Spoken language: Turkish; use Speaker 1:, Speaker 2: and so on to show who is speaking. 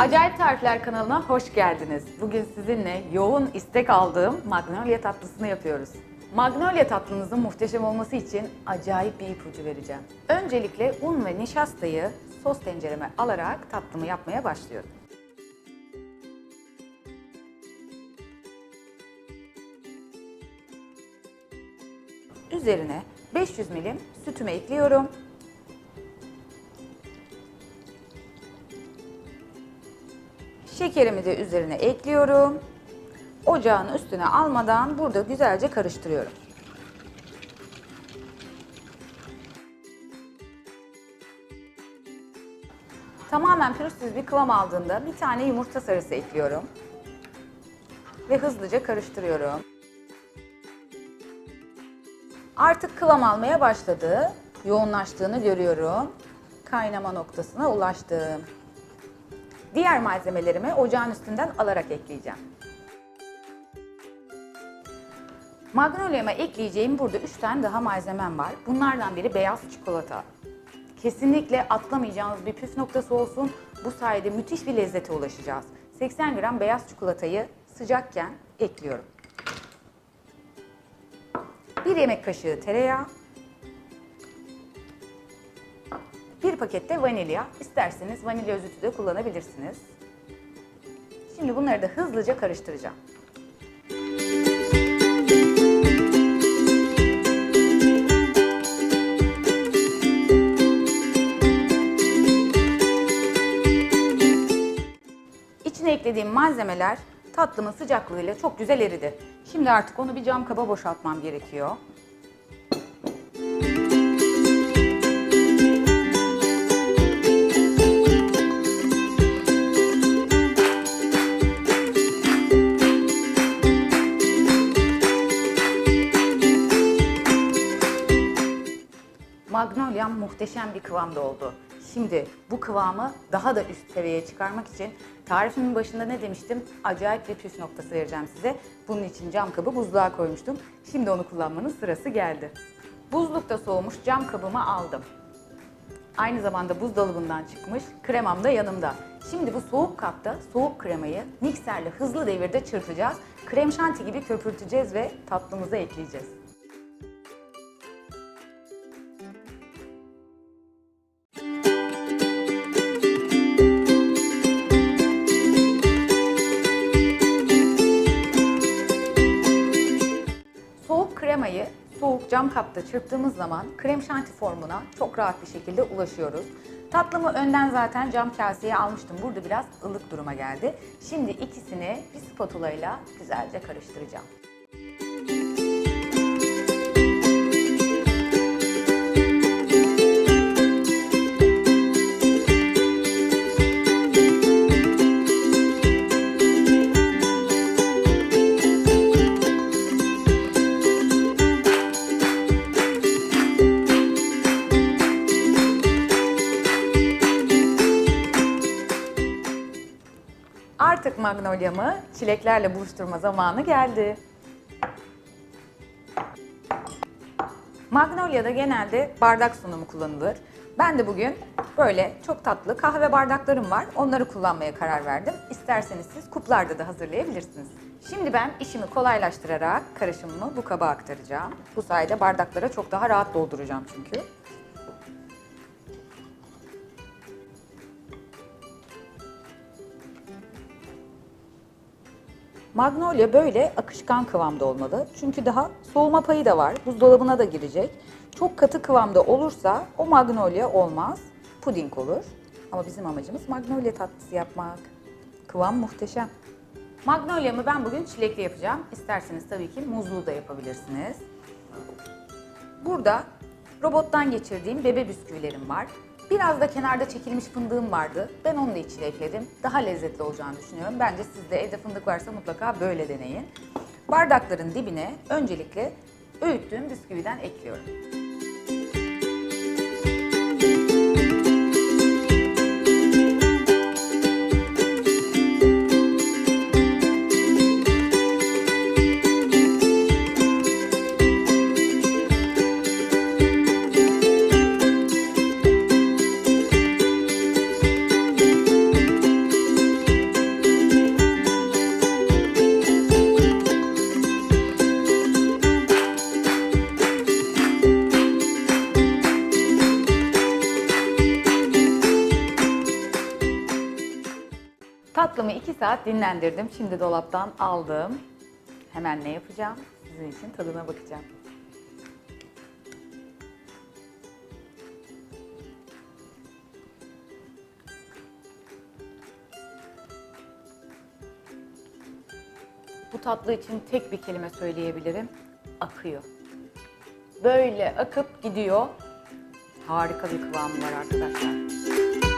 Speaker 1: Acayip Tarifler kanalına hoş geldiniz. Bugün sizinle yoğun istek aldığım magnolia tatlısını yapıyoruz. Magnolia tatlınızın muhteşem olması için acayip bir ipucu vereceğim. Öncelikle un ve nişastayı sos tencereme alarak tatlımı yapmaya başlıyorum. Üzerine 500 milim sütümü ekliyorum. Şekerimi de üzerine ekliyorum. Ocağın üstüne almadan burada güzelce karıştırıyorum. Tamamen pürüzsüz bir kıvam aldığında bir tane yumurta sarısı ekliyorum. Ve hızlıca karıştırıyorum. Artık kıvam almaya başladı. Yoğunlaştığını görüyorum. Kaynama noktasına ulaştım. Diğer malzemelerimi ocağın üstünden alarak ekleyeceğim. Magnolia'ma ekleyeceğim burada 3 tane daha malzemem var. Bunlardan biri beyaz çikolata. Kesinlikle atlamayacağınız bir püf noktası olsun. Bu sayede müthiş bir lezzete ulaşacağız. 80 gram beyaz çikolatayı sıcakken ekliyorum. Bir yemek kaşığı tereyağı, bir paket de vanilya. İsterseniz vanilya özütü de kullanabilirsiniz. Şimdi bunları da hızlıca karıştıracağım. İçine eklediğim malzemeler tatlımın sıcaklığıyla çok güzel eridi. Şimdi artık onu bir cam kaba boşaltmam gerekiyor. Magnolia'm muhteşem bir kıvamda oldu. Şimdi bu kıvamı daha da üst seviyeye çıkarmak için tarifimin başında ne demiştim? Acayip bir püf noktası vereceğim size. Bunun için cam kabı buzluğa koymuştum. Şimdi onu kullanmanın sırası geldi. Buzlukta soğumuş cam kabımı aldım. Aynı zamanda buzdolabından çıkmış kremam da yanımda. Şimdi bu soğuk kapta soğuk kremayı mikserle hızlı devirde çırpacağız. Krem şanti gibi köpürteceğiz ve tatlımıza ekleyeceğiz. Cam kapta çırptığımız zaman krem şanti formuna çok rahat bir şekilde ulaşıyoruz. Tatlımı önden zaten cam kaseye almıştım. Burada biraz ılık duruma geldi. Şimdi ikisini bir spatula ile güzelce karıştıracağım. Artık magnolia'mı çileklerle buluşturma zamanı geldi. Magnolia'da genelde bardak sunumu kullanılır. Ben de bugün böyle çok tatlı kahve bardaklarım var. Onları kullanmaya karar verdim. İsterseniz siz kuplarda da hazırlayabilirsiniz. Şimdi ben işimi kolaylaştırarak karışımımı bu kaba aktaracağım. Bu sayede bardaklara çok daha rahat dolduracağım çünkü. Magnolia böyle akışkan kıvamda olmalı. Çünkü daha soğuma payı da var. Buzdolabına da girecek. Çok katı kıvamda olursa o magnolia olmaz. Puding olur. Ama bizim amacımız magnolia tatlısı yapmak. Kıvam muhteşem. Magnolia'mı ben bugün çilekli yapacağım. İsterseniz tabii ki muzlu da yapabilirsiniz. Burada robottan geçirdiğim bebe bisküvilerim var. Biraz da kenarda çekilmiş fındığım vardı. Ben onu da içine ekledim. Daha lezzetli olacağını düşünüyorum. Bence siz de evde fındık varsa mutlaka böyle deneyin. Bardakların dibine öncelikle öğüttüğüm bisküviden ekliyorum. Tatlımı 2 saat dinlendirdim. Şimdi dolaptan aldım. Hemen ne yapacağım? Sizin için tadına bakacağım. Bu tatlı için tek bir kelime söyleyebilirim. Akıyor. Böyle akıp gidiyor. Harika bir kıvamı var arkadaşlar.